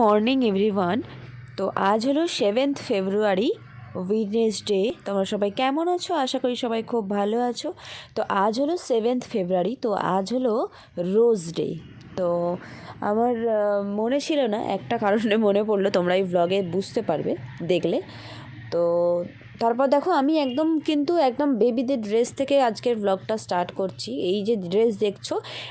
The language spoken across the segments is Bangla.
Morning, everyone. তো আজ হলো সেভেন্থ ফেব্রুয়ারি, উইডনেসডে। তোমরা সবাই কেমন আছো? আশা করি সবাই খুব ভালো আছো। তো আজ হলো সেভেন্থ ফেব্রুয়ারি, তো আজ হলো রোজ ডে। তো আমার মনে ছিল না, একটা কারণে মনে পড়ল, তোমরা এই ব্লগে বুঝতে পারবে, দেখলে। তো তারপর দেখো, আমি একদম কিন্তু একদম বেবিদের ড্রেস থেকে আজকের ব্লগটা স্টার্ট করছি। এই যে ড্রেস দেখছ,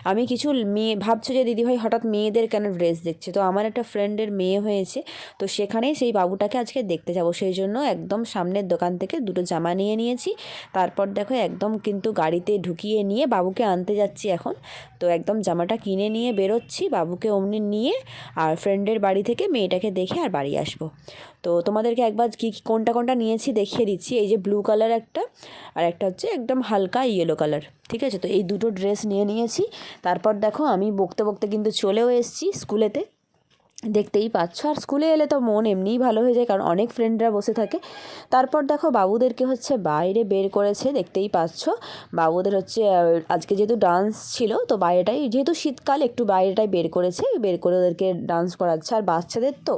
আমি কিছু মেয়ে, ভাবছ যে দিদিভাই হঠাৎ মেয়েদের কেন ড্রেস দেখছে? তো আমার একটা ফ্রেন্ডের মেয়ে হয়েছে, তো সেখানেই সেই বাবুটাকে আজকে দেখতে যাব। সেই জন্য একদম সামনের দোকান থেকে দুটো জামা নিয়ে নিয়েছি। তারপর দেখো, একদম কিন্তু গাড়িতে ঢুকিয়ে নিয়ে বাবুকে আনতে যাচ্ছি এখন। তো একদম জামাটা কিনে নিয়ে বেরোচ্ছি, বাবুকে অমনি নিয়ে আর ফ্রেন্ডের বাড়ি থেকে মেয়েটাকে দেখে আর বাড়ি আসব। তো তোমাদেরকে একবার কী কোনটা কোনটা নিয়েছি দেখিয়ে দিচ্ছি, এই যে ব্লু কালার একটা, আর একটা হচ্ছে একদম হালকা ইয়েলো কালার ঠিক আছে? তো এই দুটো ড্রেস নিয়ে নিয়েছি। তারপর দেখো আমি বকতে বকতে কিন্তু চলেও এসেছি স্কুলেতে দেখতেই পাচ্ছ। আর স্কুলে এলে তো মন এমনিই ভালো হয়ে যায়, কারণ অনেক ফ্রেন্ডরা বসে থাকে। তারপর দেখো বাবুদেরকে হচ্ছে বাইরে বের করেছে, দেখতেই পাচ্ছ। বাবুদের হচ্ছে আজকে যেহেতু ডান্স ছিল, তো বাইরেটাই, যেহেতু শীতকাল, একটু বাইরেটাই বের করেছে। বের করে ওদেরকে ডান্স করাচ্ছে। আর বাচ্চাদের তো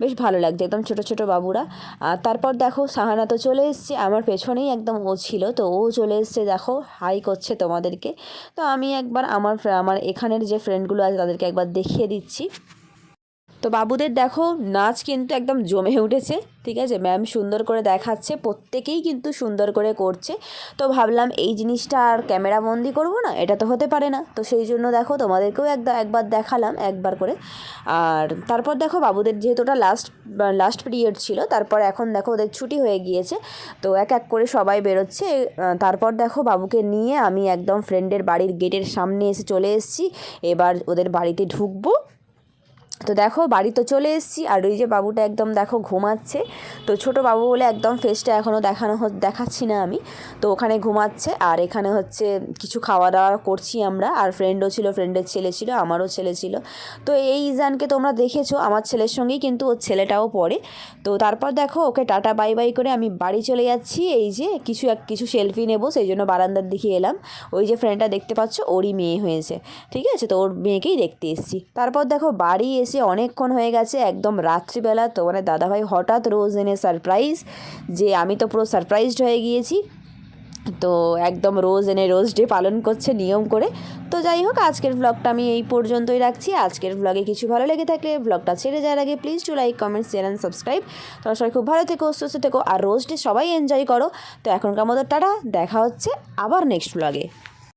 বেশ ভালো লাগছে, একদম ছোট ছোট বাবুরা। আর তারপর দেখো সাহানা তো চলে এসছে, আমার পেছনেই একদম ও ছিল, তো ও চলে এসছে, দেখো হাই করছে তোমাদেরকে। তো আমি একবার আমার আমার এখানের যে ফ্রেন্ডগুলো আছে, তাদেরকে একবার দেখিয়ে দিচ্ছি। তো বাবুদের দেখো, নাচ কিন্তু একদম জমে উঠেছে, ঠিক আছে? ম্যাম সুন্দর করে দেখাচ্ছে, প্রত্যেকেই কিন্তু সুন্দর করে করছে। তো ভাবলাম এই জিনিসটা আর ক্যামেরা বন্দি করব না, এটা তো হতে পারে না। তো সেই জন্য দেখো, তোমাদেরকেও একদম একবার দেখালাম, একবার করে। আর তারপর দেখো, বাবুদের যেহেতু ওটা লাস্ট লাস্ট পিরিয়ড ছিল, তারপর এখন দেখো, ওদের ছুটি হয়ে গিয়েছে। তো এক এক করে সবাই বেরোচ্ছে। তারপর দেখো, বাবুকে নিয়ে আমি একদম ফ্রেন্ডের বাড়ির গেটের সামনে এসে চলে এসেছি। এবার ওদের বাড়িতে ঢুকবো। তো দেখো, বাড়ি তো চলে এসেছি, আর ওই যে বাবুটা একদম দেখো ঘুমাচ্ছে। তো ছোট বাবু বলে একদম ফেসটা এখনও দেখানো দেখাচ্ছি না আমি। তো ওখানে ঘুমাচ্ছে, আর এখানে হচ্ছে কিছু খাওয়া দাওয়া করছি আমরা। আর ফ্রেন্ডও ছিল ফ্রেন্ডের ছেলে ছিল, আমারও ছেলে ছিল। তো এই ইজানকে তোমরা দেখেছ, আমার ছেলের সঙ্গেই কিন্তু ওর ছেলেটাও পড়ে। তো তারপর দেখো, ওকে টাটা বাই বাই করে আমি বাড়ি চলে যাচ্ছি। এই যে কিছু এক কিছু সেলফি নেব, সেই জন্য বারান্দার দিকে এলাম। ওই যে ফ্রেন্ডটা দেখতে পাচ্ছ, ওরই মেয়ে হয়েছে। ঠিক আছে? তো ওর মেয়েকেই দেখতে এসেছি। তারপর দেখো, বাড়ি এসে অনেকক্ষণ হয়ে গেছে, একদম রাত্রিবেলা তো। মানে দাদাভাই হঠাৎ রোজ এনে সারপ্রাইজ যে আমি তো পুরো সারপ্রাইজড হয়ে গিয়েছি। তো একদম রোজ এনে রোজ ডে পালন করছে নিয়ম করে। তো যাই হোক, আজকের ব্লগটা আমি এই পর্যন্তই রাখছি। আজকের ব্লগে কিছু ভালো লেগে থাকলে ব্লগটা ছেড়ে যাওয়ার আগে please to like comment share and subscribe তোমরা সবাই খুব ভালো থেকো, সুস্থ থেকো, আর রোজ ডে সবাই এনজয় করো। তো এখনকার মতো টাটা, দেখা হচ্ছে আবার নেক্সট ব্লগে